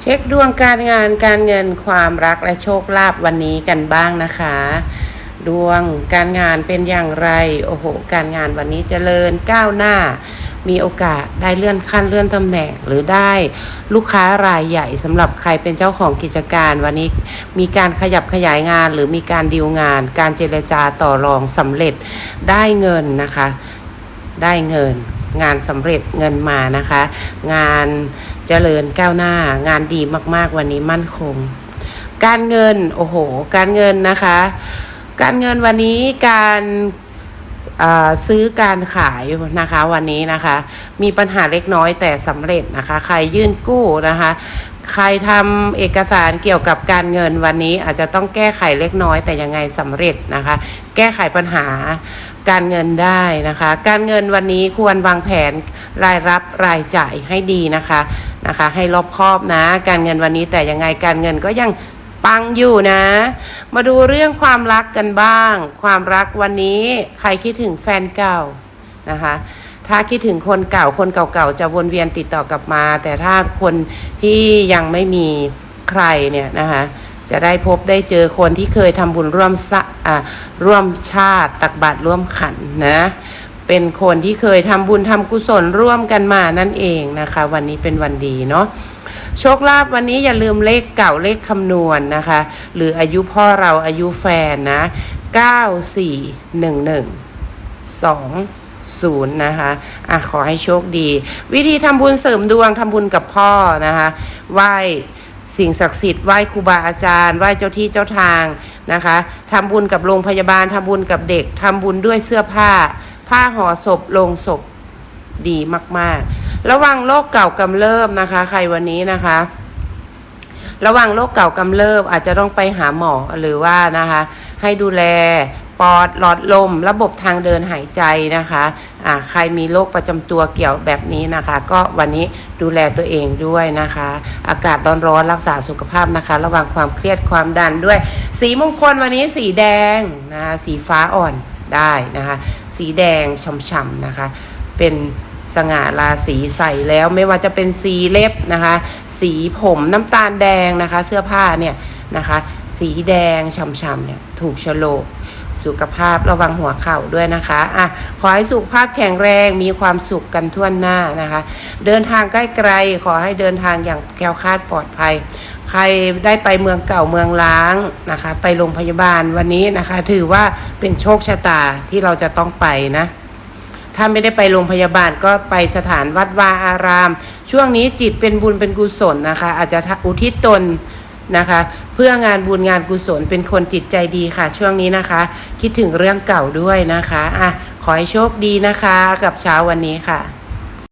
เช็คดวงการงานการเงินความรักและโชคลาภวันนี้กันบ้างนะคะ ดวงการงานเป็นอย่างไร โอ้โห การงานวันนี้เจริญก้าวหน้า มีโอกาสได้เลื่อนขั้นเลื่อนตำแหน่ง หรือได้ลูกค้ารายใหญ่สำหรับใครเป็นเจ้าของกิจการ วันนี้มีการขยับขยายงาน หรือมีการดีลงาน การเจรจาต่อรองสำเร็จได้เงินนะคะ ได้เงิน งานสำเร็จเงินมานะคะ งาน เจริญก้าวหน้างานดีมาก ๆ วันนี้มั่นคง การเงินโอ้โห การเงินนะคะ การเงินวันนี้การซื้อการขายนะคะวันนี้นะคะ มีปัญหาเล็กน้อยแต่สำเร็จนะคะ ใครยื่นกู้นะคะ ใครทำเอกสารเกี่ยวกับการเงินวันนี้อาจจะต้องแก้ไขเล็กน้อยแต่ยังไงสำเร็จนะคะ แก้ไขปัญหาการเงินได้นะคะ การเงินวันนี้ควรวางแผนรายรับรายจ่ายให้ดีนะคะนะคะ ให้รอบคอบนะ การเงินวันนี้แต่ยังไงการเงินก็ยังปังอยู่นะ มาดูเรื่องความรักกันบ้าง ความรักวันนี้ใครคิดถึงแฟนเก่านะคะ ถ้าคิดถึงคนเก่าคนเก่าๆจะวนเวียนติดต่อกลับมา แต่ถ้าคนที่ยังไม่มีใครเนี่ยนะคะจะได้พบได้เจอคนที่เคยทำบุญร่วมสะอ่าร่วมชาติตักบาตรร่วมขันนะเป็นคนที่เคยทำบุญทำกุศลร่วมกันมานั่นเองนะคะ วันนี้เป็นวันดีเนาะโชคลาภวันนี้อย่าลืมเลขเก่าเลขคำนวณนะคะ หรืออายุพ่อเราอายุแฟนนะ 9411 2 0นะคะอะขอให้โชคดี วิธีทำบุญเสริมดวงทำบุญกับพ่อนะคะไหว้สิ่งศักดิ์สิทธิ์ไหว้ครูบาอาจารย์ไหว้เจ้าที่เจ้าทางนะคะทำบุญกับโรงพยาบาลทำบุญกับเด็กทำบุญด้วยเสื้อผ้า ผ้าห่อศพโลงศพดีมาก ๆ ระวังโรคเก่ากำเริบนะคะ ใครวันนี้นะคะ ระวังโรคเก่ากำเริบอาจจะต้องไปหาหมอหรือว่านะคะ ให้ดูแล ปอดหลอดลม ระบบทางเดินหายใจนะคะอ่าใครมีโรคประจำตัวเกี่ยวแบบนี้นะคะ ก็วันนี้ดูแลตัวเองด้วยนะคะ อากาศร้อนๆรักษาสุขภาพนะคะ ระวังความเครียดความดันด้วย สีมงคลวันนี้สีแดงนะคะสีฟ้าอ่อนได้นะคะ สีแดงช่ำๆนะคะ เป็นสง่าราศีใส่แล้วไม่ว่าจะเป็นสีเล็บนะคะ สีผมน้ำตาลแดงนะคะ เสื้อผ้าเนี่ย นะคะ สีแดงช่ำๆเนี่ยถูกชโลกสุขภาพระวังหัวเข่าด้วยนะคะอะขอให้สุขภาพแข็งแรงมีความสุขกันทั่วหน้านะคะ เดินทางใกล้ไกลขอให้เดินทางอย่างแคล้วคลาดปลอดภัย ใครได้ไปเมืองเก่าเมืองล้างนะคะ ไปโรงพยาบาลวันนี้นะคะ ถือว่าเป็นโชคชะตาที่เราจะต้องไปนะถ้าไม่ได้ไปโรงพยาบาลก็ไปสถานวัดวาอาราม ช่วงนี้จิตเป็นบุญเป็นกุศลนะคะ อาจจะอุทิศตน นะคะ เพื่องานบุญงานกุศลเป็นคนจิตใจดีค่ะ ช่วงนี้นะคะ คิดถึงเรื่องเก่าด้วยนะคะอะขอให้โชคดีนะคะกับเช้าวันนี้ค่ะ